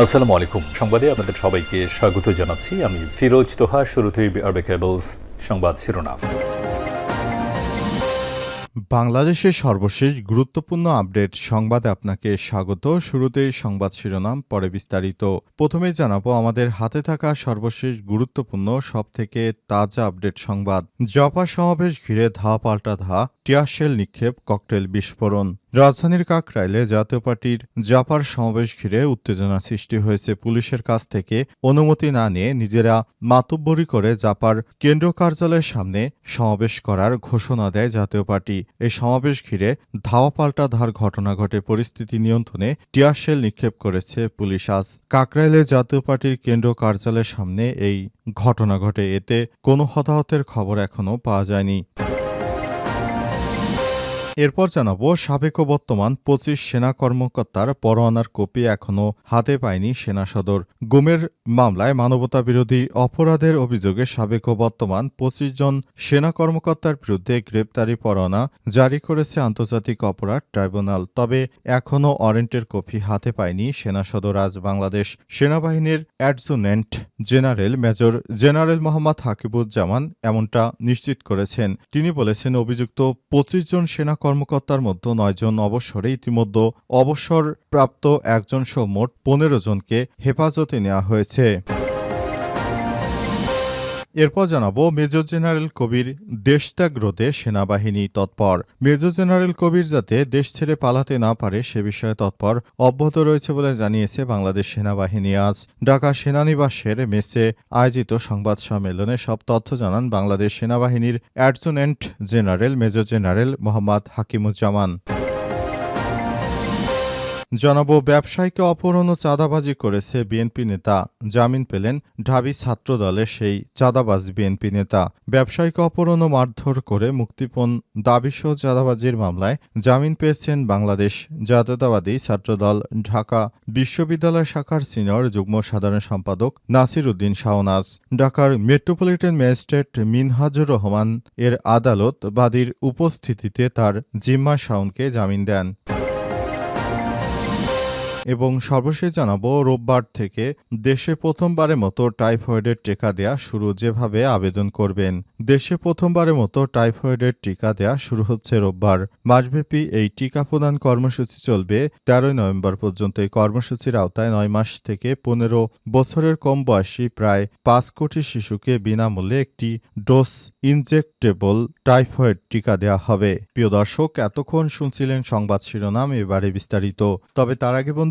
আসসালামু আলাইকুম। সংবাদে আপনাদের সবাইকে স্বাগত জানাচ্ছি। আমি ফিরোজ তোহা, শুরুতেই আরবে কেবলস সংবাদ শিরোনাম। বাংলাদেশের সর্বশেষ গুরুত্বপূর্ণ আপডেট সংবাদে আপনাকে স্বাগত। শুরুতেই সংবাদ শিরোনাম, পরে বিস্তারিত। প্রথমে জানাব, আমাদের হাতে থাকা সর্বশেষ গুরুত্বপূর্ণ, সবথেকে তাজা আপডেট সংবাদ। জপা সমাবেশ ঘিরে ধা পাল্টা ধা টিয়াশেল নিক্ষেপ, ককটেল বিস্ফোরণ। রাজধানীর কাকরাইলে জাতীয় পার্টির জাপার সমাবেশ ঘিরে উত্তেজনা সৃষ্টি হয়েছে পুলিশের কাছ থেকে। অনুমতি না নিয়ে নিজেরা মাতব্বরি করে জাপার কেন্দ্র কার্যালয়ের সামনে সমাবেশ করার ঘোষণা দেয় জাতীয় পার্টি। এই সমাবেশ ঘিরে ধাওয়া পাল্টা ধার ঘটনা ঘটে, পরিস্থিতি নিয়ন্ত্রণে টিয়ারশেল নিক্ষেপ করেছে পুলিশ। আজ কাকরাইলে জাতীয় পার্টির কেন্দ্র কার্যালয়ের সামনে এই ঘটনা ঘটে। এতে কোনো হতাহতের খবর এখনও পাওয়া যায়নি। এরপর জানাব, সাবেক ও বর্তমান পঁচিশ সেনা কর্মকর্তার পরোয়ানার কপি এখনও হাতে পায়নি সেনা সদর। গুমের মামলায় মানবতা বিরোধী অপরাধের অভিযোগে সাবেক ও বর্তমান পঁচিশ জন সেনা কর্মকর্তার বিরুদ্ধে গ্রেপ্তারি পরোয়ানা জারি করেছে আন্তর্জাতিক অপরাধ ট্রাইব্যুনাল। তবে এখনও ওয়ারেন্টের কপি হাতে পায়নি সেনা সদর আজ বাংলাদেশ সেনাবাহিনীর adjutant general major general Mohammad Hakimuzzaman এমনটা নিশ্চিত করেছেন। তিনি বলেছেন, অভিযুক্ত পঁচিশ জন সেনা কর্মকর্তার মধ্যে নয়জন অবসরে ইতিমধ্যে অবসরপ্রাপ্ত একজন সহ মোট পনেরো জনকে হেফাজতে নেওয়া হয়েছে। এরপর জানাব মেজর জেনারেল কবির দেশত্যাগ রোধে সেনাবাহিনী তৎপর। মেজর জেনারেল কবির যাতে দেশ ছেড়ে পালাতে না পারে সে বিষয়ে তৎপর অব্যাহত রয়েছে বলে জানিয়েছে বাংলাদেশ সেনাবাহিনী আজ। ঢাকা সেনানিবাসের মেসে আয়োজিত সংবাদ সম্মেলনে সব তথ্য জানান বাংলাদেশ সেনাবাহিনীর adjutant general major general Mohammad Hakimuzzaman. জানাব ব্যবসায়ীকে অপহরণ ও চাঁদাবাজি করেছে বিএনপি নেতা। জামিন পেলেন ঢাবি ছাত্রদলের সেই চাঁদাবাজ বিএনপি নেতা। ব্যবসায়ীকে অপহরণ ও মারধর করে মুক্তিপণ দাবিসহ চাঁদাবাজির মামলায় জামিন পেয়েছেন বাংলাদেশ জাতীয়তাবাদী ছাত্রদল ঢাকা বিশ্ববিদ্যালয় শাখার সিনিয়র যুগ্ম সাধারণ সম্পাদক নাসির উদ্দিন শাওনাজ ঢাকার মেট্রোপলিটন ম্যাজিস্ট্রেট মিনহাজুর রহমান এর আদালত বাদীর উপস্থিতিতে তার জিম্মা শাওনকে জামিন দেন। এবং সর্বশেষ জানাব, রোববার থেকে দেশে প্রথমবারের মতো টাইফয়েডের টিকা দেয়া শুরু, যেভাবে আবেদন করবেন। দেশে প্রথমবারের মতো টাইফয়েডের টিকা দেয়া শুরু হচ্ছে রোববার। মাসব্যাপী এই টিকা প্রদান কর্মসূচি চলবে তেরোই নভেম্বর পর্যন্ত। এই কর্মসূচির আওতায় নয় মাস থেকে পনেরো বছরের কম বয়সী প্রায় পাঁচ কোটি শিশুকে বিনামূল্যে একটি ডোজ ইনজেক্টেবল টাইফয়েড টিকা দেওয়া হবে। প্রিয় দর্শক, এতক্ষণ শুনছিলেন সংবাদ শিরোনাম, এবারে বিস্তারিত। তবে তার আগে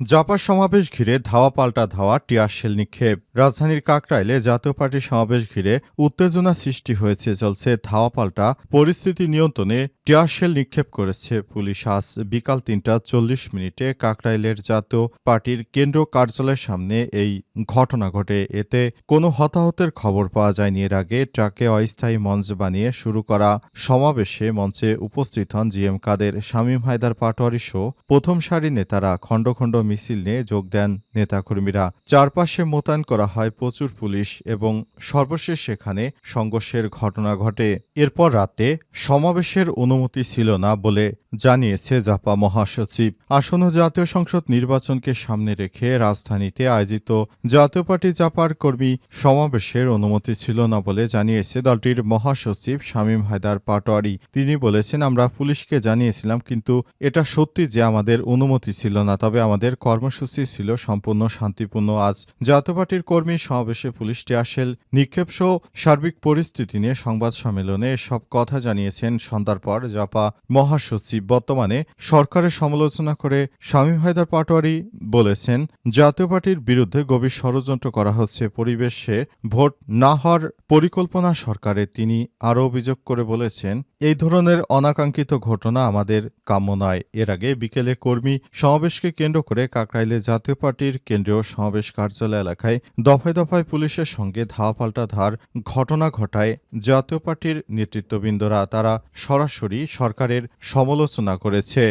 জাপার সমাবেশ ঘিরে ধাওয়া পাল্টা ধাওয়া টিয়ারশেল নিক্ষেপ। রাজধানীর কাকরাইলে জাতীয় পার্টির সমাবেশ ঘিরে উত্তেজনা সৃষ্টি হয়েছে, চলছে ধাওয়া পাল্টা। পরিস্থিতি নিয়ন্ত্রণে টিয়ারশেল নিক্ষেপ করেছে পুলিশ। আজ বিকাল তিনটা চল্লিশ মিনিটে কাকরাইলের জাতীয় পার্টির কেন্দ্র কার্যালয়ের সামনে এই ঘটনা ঘটে। এতে কোনো হতাহতের খবর পাওয়া যায়নি। এর আগে ট্রাকে অস্থায়ী মঞ্চ বানিয়ে শুরু করা সমাবেশে মঞ্চে উপস্থিত হন জি এম কাদের, শামীম হায়দার পাটোয়ারি সহ প্রথম সারি নেতারা। খণ্ড খণ্ড মিছিল নিয়ে যোগ দেন নেতাকর্মীরা। চারপাশে মোতায়েন করা হয় প্রচুর পুলিশ এবং সর্বশেষ সেখানে সংঘর্ষের ঘটনা ঘটে। এরপর রাতে সমাবেশের অনুমতি ছিল না বলে জানিয়েছে জাপা মহাসচিব। আসন্ন জাতীয় সংসদ নির্বাচনকে সামনে রেখে রাজধানীতে আয়োজিত জাতীয় পার্টি জাপার কর্মী সমাবেশের অনুমতি ছিল না বলে জানিয়েছে দলটির মহাসচিব শামীম হায়দার পাটোয়ারি। তিনি বলেছেন, আমরা পুলিশকে জানিয়েছিলাম, কিন্তু এটা সত্যি যে আমাদের অনুমতি ছিল না, তবে আমাদের কর্মসূচি ছিল সম্পূর্ণ শান্তিপূর্ণ। আজ জাতীয় পার্টির কর্মী সমাবেশে পুলিশ টিয়াশেল নিক্ষেপ সহ সার্বিক পরিস্থিতি নিয়ে সংবাদ সম্মেলনে সব কথা জানিয়েছেন সন্ধ্যার পর জাপা মহাসচিব। বর্তমানে সরকারের সমালোচনা করে শামীম হায়দার পাটোয়ারি বলেছেন, জাতীয় পার্টির বিরুদ্ধে গভীর ষড়যন্ত্র করা হচ্ছে। পরিবেশে ভোট না হওয়ার পরিকল্পনা সরকারে, তিনি আরও অভিযোগ করে বলেছেন, এই ধরনের অনাকাঙ্ক্ষিত ঘটনা আমাদের কাম্য নয়। এর আগে বিকেলে কর্মী সমাবেশকে কেন্দ্র করে কাকরাইলে জাতীয় পার্টির কেন্দ্রীয় সমাবেশ কার্যালয় এলাকায় দফায় দফায় পুলিশের সঙ্গে ধাওয়া পাল্টা ধার ঘটনা ঘটায় জাতীয় পার্টির নেতৃত্ববৃন্দরা। তারা সরাসরি সরকারের সমালোচনা করেছে।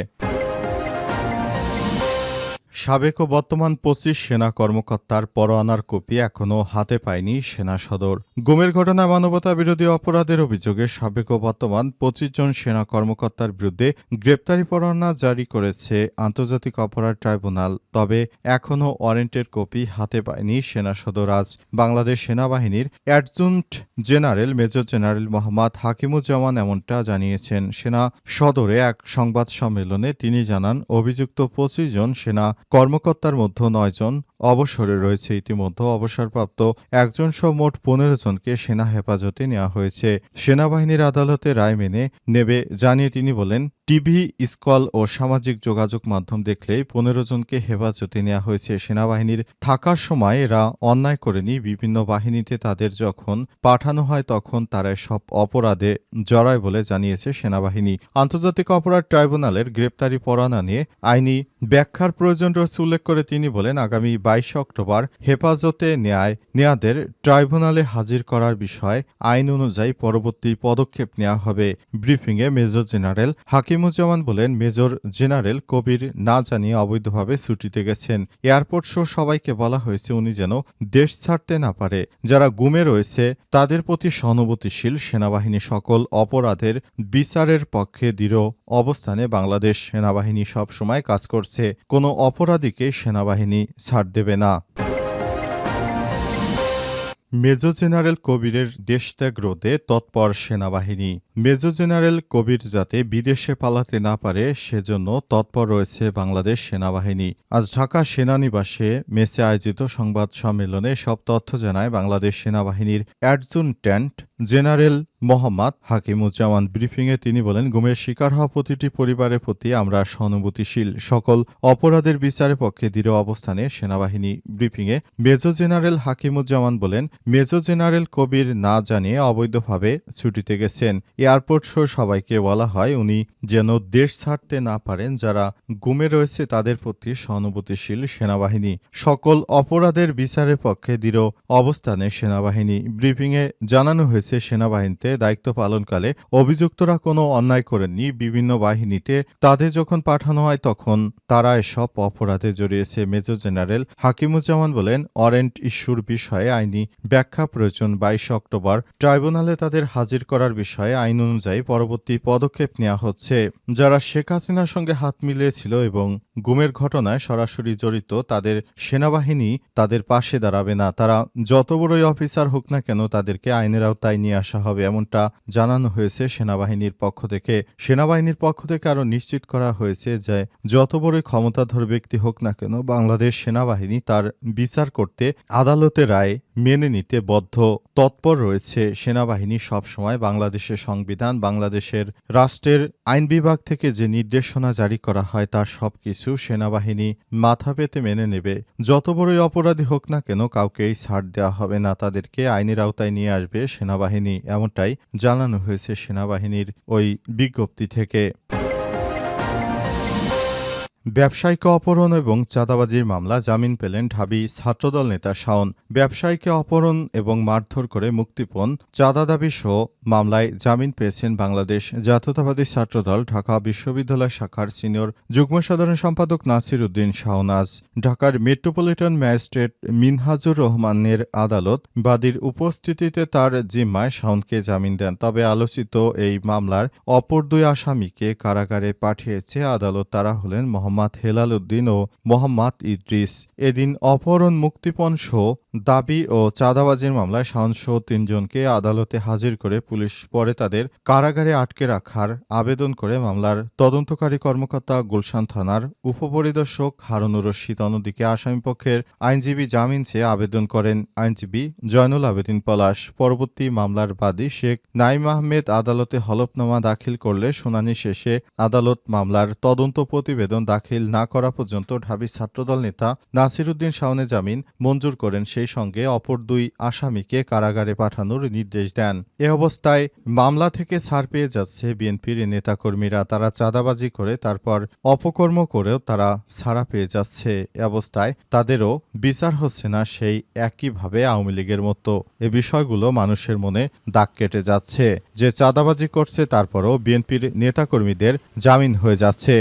সাবেক ও বর্তমান পঁচিশ সেনা কর্মকর্তার পরোয়ানার কপি এখনও হাতে পায়নি সেনা সদর। গুমের ঘটনায় মানবতা বিরোধী অপরাধের অভিযোগে সাবেক ও বর্তমান পঁচিশ জন সেনা কর্মকর্তার বিরুদ্ধে গ্রেপ্তারি পরোয়ানা জারি করেছে আন্তর্জাতিক অপরাধ ট্রাইব্যুনাল, তবে এখনও ওয়ারেন্টের কপি হাতে পায়নি সেনা সদর আজ। বাংলাদেশ সেনাবাহিনীর adjutant general major general Mohammad Hakimuzzaman এমনটা জানিয়েছেন। সেনা সদরে এক সংবাদ সম্মেলনে তিনি জানান, অভিযুক্ত পঁচিশ জন সেনা কর্মকর্তার মধ্যে নয়জন অবসরে রয়েছে ইতিমধ্যে অবসরপ্রাপ্ত একজন সহ মোট পনেরো জনকে সেনা হেফাজতে নেওয়া হয়েছে। সেনাবাহিনীর আদালতে রায় মেনে নেবে জানিয়ে তিনি বলেন, টিভি, স্কল ও সামাজিক যোগাযোগ মাধ্যম দেখলেই পনেরো জনকে হেফাজতে নেওয়া হয়েছে। সেনাবাহিনীর থাকার সময় এরা অন্যায় করেনি। বিভিন্ন বাহিনীতে তাদের যখন পাঠানো হয়, তখন তারা সব অপরাধে জড়ায় বলে জানিয়েছে সেনাবাহিনী। আন্তর্জাতিক অপরাধ ট্রাইব্যুনালের গ্রেপ্তারি পরোয়ানা নিয়ে আইনি ব্যাখ্যার প্রয়োজন রয়েছে উল্লেখ করে তিনি বলেন, আগামী বাইশে অক্টোবর হেফাজতে নেয় নেয়াদের ট্রাইব্যুনালে হাজির করার বিষয়ে আইন অনুযায়ী পরবর্তী পদক্ষেপ নেওয়া হবে। ব্রিফিংয়ে মেজর জেনারেল হাকিমুজ্জামান বলেন, মেজর জেনারেল কবির না জানিয়ে অবৈধভাবে ছুটিতে গেছেন। এয়ারপোর্ট সহ সবাইকে বলা হয়েছে, উনি যেন দেশ ছাড়তে না পারে। যারা গুমে রয়েছে, তাদের প্রতি সহানুভূতিশীল সেনাবাহিনী সকল অপরাধের বিচারের পক্ষে দৃঢ় অবস্থানে বাংলাদেশ সেনাবাহিনী সবসময় কাজ করছে। কোনো অপরাধীকে সেনাবাহিনী ছাড় দেবে না মেজর জেনারেল কবিরের দেশত্যাগ রোধে তৎপর সেনাবাহিনী। মেজর জেনারেল কবির যাতে বিদেশে পালাতে না পারে, সেজন্য তৎপর রয়েছে বাংলাদেশ সেনাবাহিনী। আজ ঢাকা সেনানিবাসে মেসে আয়োজিত সংবাদ সম্মেলনে সব তথ্য জানায় বাংলাদেশ সেনাবাহিনীর অ্যাডজুনট্যান্ট জেনারেল মোহাম্মদ হাকিমুজ্জামান ব্রিফিংয়ে তিনি বলেন, গুমের শিকার হওয়া প্রতিটি পরিবারের প্রতি আমরা সহানুভূতিশীল। সকল অপরাধের বিচারের পক্ষে দৃঢ় অবস্থানে সেনাবাহিনী ব্রিফিংয়ে মেজর জেনারেল হাকিমুজ্জামান বলেন, মেজর জেনারেল কবির না জানিয়ে অবৈধভাবে ছুটিতে গেছেন। এয়ারপোর্ট সহ সবাইকে বলা হয়, উনি যেন দেশ ছাড়তে না পারেন। যারা গুমে রয়েছে, তাদের প্রতি সহানুভূতিশীল সেনাবাহিনী। সকল অপরাধের বিচারের পক্ষে দৃঢ় অবস্থানে সেনাবাহিনী ব্রিফিংয়ে জানানো হয়েছে, সেনাবাহিনীতে দায়িত্ব পালনকালে অভিযুক্তরা কোনো অন্যায় করেননি। বিভিন্ন বাহিনীতে তাদের যখন পাঠানো হয় তখন তারা এসব অপরাধে জড়িয়েছে। মেজর জেনারেল হাকিমুজ্জামান বলেন, ওয়ারেন্ট ইস্যুর বিষয়ে আইনি ব্যাখ্যা প্রয়োজন। বাইশে অক্টোবর ট্রাইব্যুনালে তাদের হাজির করার বিষয়ে আইন অনুযায়ী পরবর্তী পদক্ষেপ নেওয়া হচ্ছে। যারা শেখ হাসিনার সঙ্গে হাত মিলিয়েছিল এবং গুমের ঘটনায় সরাসরি জড়িত, তাদের সেনাবাহিনী তাদের পাশে দাঁড়াবে না। তারা যত বড়ই অফিসার হোক না কেন, তাদেরকে আইনের আওতায় নিয়ে আসা হবে। এমনটা জানানো হয়েছে সেনাবাহিনীর পক্ষ থেকে। সেনাবাহিনীর পক্ষ থেকে আরও নিশ্চিত করা হয়েছে যে, যত বড়ই ক্ষমতাধর ব্যক্তি হোক না কেন, বাংলাদেশ সেনাবাহিনী তার বিচার করতে আদালতে রায় মেনে নিতে বদ্ধ। তৎপর রয়েছে সেনাবাহিনী সবসময় বাংলাদেশের সংবিধান, বাংলাদেশের রাষ্ট্রের আইন বিভাগ থেকে যে নির্দেশনা জারি করা হয় তার সবকিছু সেনাবাহিনী মাথা পেতে মেনে নেবে। যত বড়ই অপরাধী হোক না কেন কাউকেই ছাড় দেওয়া হবে না, তাদেরকে আইনের আওতায় নিয়ে আসবে সেনাবাহিনী, এমনটাই জানানো হয়েছে সেনাবাহিনীর ওই বিজ্ঞপ্তি থেকে। ব্যবসায়ীকে অপহরণ এবং চাঁদাবাজির মামলা জামিন পেলেন ঢাবি ছাত্রদল নেতা শাওন। ব্যবসায়ীকে অপহরণ এবং মারধর করে মুক্তিপণ চাঁদা দাবি সহ মামলায় জামিন পেয়েছেন বাংলাদেশ জাতীয়তাবাদী ছাত্রদল, ঢাকা বিশ্ববিদ্যালয় শাখার সিনিয়র যুগ্ম সাধারণ সম্পাদক নাসির উদ্দিন শাহনাজ ঢাকার মেট্রোপলিটন ম্যাজিস্ট্রেট মিনহাজুর রহমানের আদালত বাদীর উপস্থিতিতে তার জিম্মায় শাওনকে জামিন দেন। তবে আলোচিত এই মামলার অপর দুই আসামিকে কারাগারে পাঠিয়েছে আদালত। তারা হলেন মোহাম্মদ হেলাল উদ্দিন ও মোহাম্মদ ইদ্রিস। এদিন অপহরণ মুক্তিপণ সহ দাবি ও চাঁদাবাজির মামলায় শাওনসহ তিনজনকে আদালতে হাজির করে পুলিশ পরে তাদের কারাগারে আটকে রাখার আবেদন করে মামলার তদন্তকারী কর্মকর্তা গুলশান থানার উপপরিদর্শক হারুনুর রশিদ অন্যদিকে আসামিপক্ষের আইনজীবী জামিন চেয়ে আবেদন করেন আইনজীবী জয়নুল আবেদিন পলাশ। পরবর্তী মামলার বাদী শেখ নাইম আহমেদ আদালতে হলফনামা দাখিল করলে শুনানি শেষে আদালত মামলার তদন্ত প্রতিবেদন দাখিল না করা পর্যন্ত ঢাবি ছাত্রদল নেতা নাসিরুদ্দিন শাওনে জামিন মঞ্জুর করেন সেই সেই সঙ্গে অপর দুই আসামিকে কারাগারে পাঠানোর নির্দেশ দেন। এ অবস্থায় মামলা থেকে ছাড় পেয়ে যাচ্ছে বিএনপির নেতাকর্মীরা। তারা চাঁদাবাজি করে, তারপর অপকর্ম করেও তারা ছাড়া পেয়ে যাচ্ছে। এ অবস্থায় তাদেরও বিচার হচ্ছে না সেই একইভাবে আওয়ামী লীগের মতো। এ বিষয়গুলো মানুষের মনে দাগ কেটে যাচ্ছে। যে চাঁদাবাজি করছে, তারপরও বিএনপির নেতাকর্মীদের জামিন হয়ে যাচ্ছে।